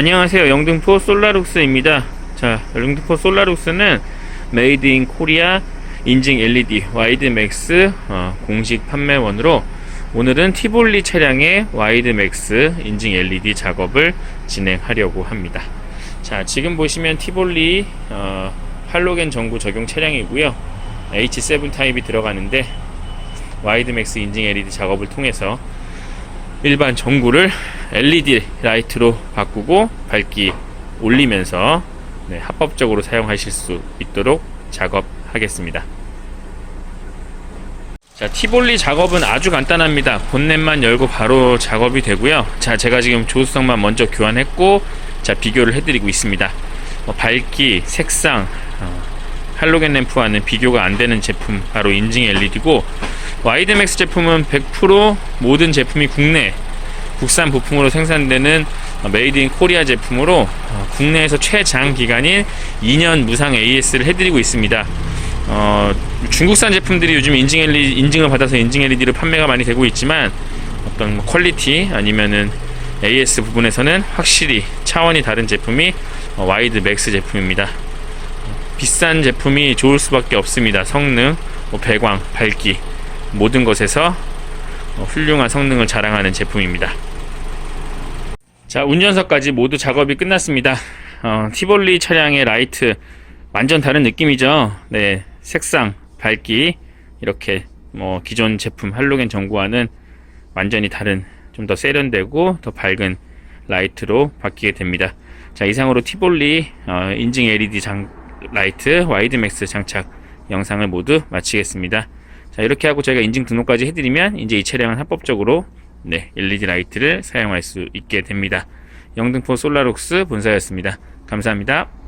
안녕하세요. 영등포 솔라룩스입니다. 자, 영등포 솔라룩스는 메이드 인 코리아 인증 LED 와이드 맥스 어, 공식 판매원으로 오늘은 티볼리 차량의 와이드 맥스 인증 LED 작업을 진행하려고 합니다. 자, 지금 보시면 티볼리 어, 할로겐 전구 적용 차량이고요. H7 타입이 들어가는데 와이드 맥스 인증 LED 작업을 통해서 일반 전구를 LED 라이트로 바꾸고 밝기 올리면서 네, 합법적으로 사용하실 수 있도록 작업하겠습니다. 자, 티볼리 작업은 아주 간단합니다. 본넷만 열고 바로 작업이 되고요. 자, 제가 지금 조수석만 먼저 교환했고, 자, 비교를 해드리고 있습니다. 어, 밝기, 색상, 어, 할로겐 램프와는 비교가 안 되는 제품, 바로 인증 LED고, 와이드맥스 제품은 100% 모든 제품이 국내, 국산 부품으로 생산되는 어, 메이드 인 코리아 제품으로 어, 국내에서 최장 기간인 2년 무상 AS를 해드리고 있습니다. 어, 중국산 제품들이 요즘 인증 LED, 인증을 받아서 인증 LED를 판매가 많이 되고 있지만 어떤 뭐 퀄리티 아니면은 AS 부분에서는 확실히 차원이 다른 제품이 어, 와이드 맥스 제품입니다. 비싼 제품이 좋을 수밖에 없습니다. 성능, 뭐 배광, 밝기 모든 것에서 어, 훌륭한 성능을 자랑하는 제품입니다. 자, 운전석까지 모두 작업이 끝났습니다. 어, 티볼리 차량의 라이트 완전 다른 느낌이죠. 네, 색상, 밝기 이렇게 뭐 기존 제품 할로겐 전구와는 완전히 다른 좀 더 세련되고 더 밝은 라이트로 바뀌게 됩니다. 자, 이상으로 티볼리 어, 인증 LED 장 라이트 와이드맥스 장착 영상을 모두 마치겠습니다. 자, 이렇게 하고 저희가 인증 등록까지 해드리면 이제 이 차량은 합법적으로 네, LED 라이트를 사용할 수 있게 됩니다. 영등포 솔라룩스 본사였습니다. 감사합니다.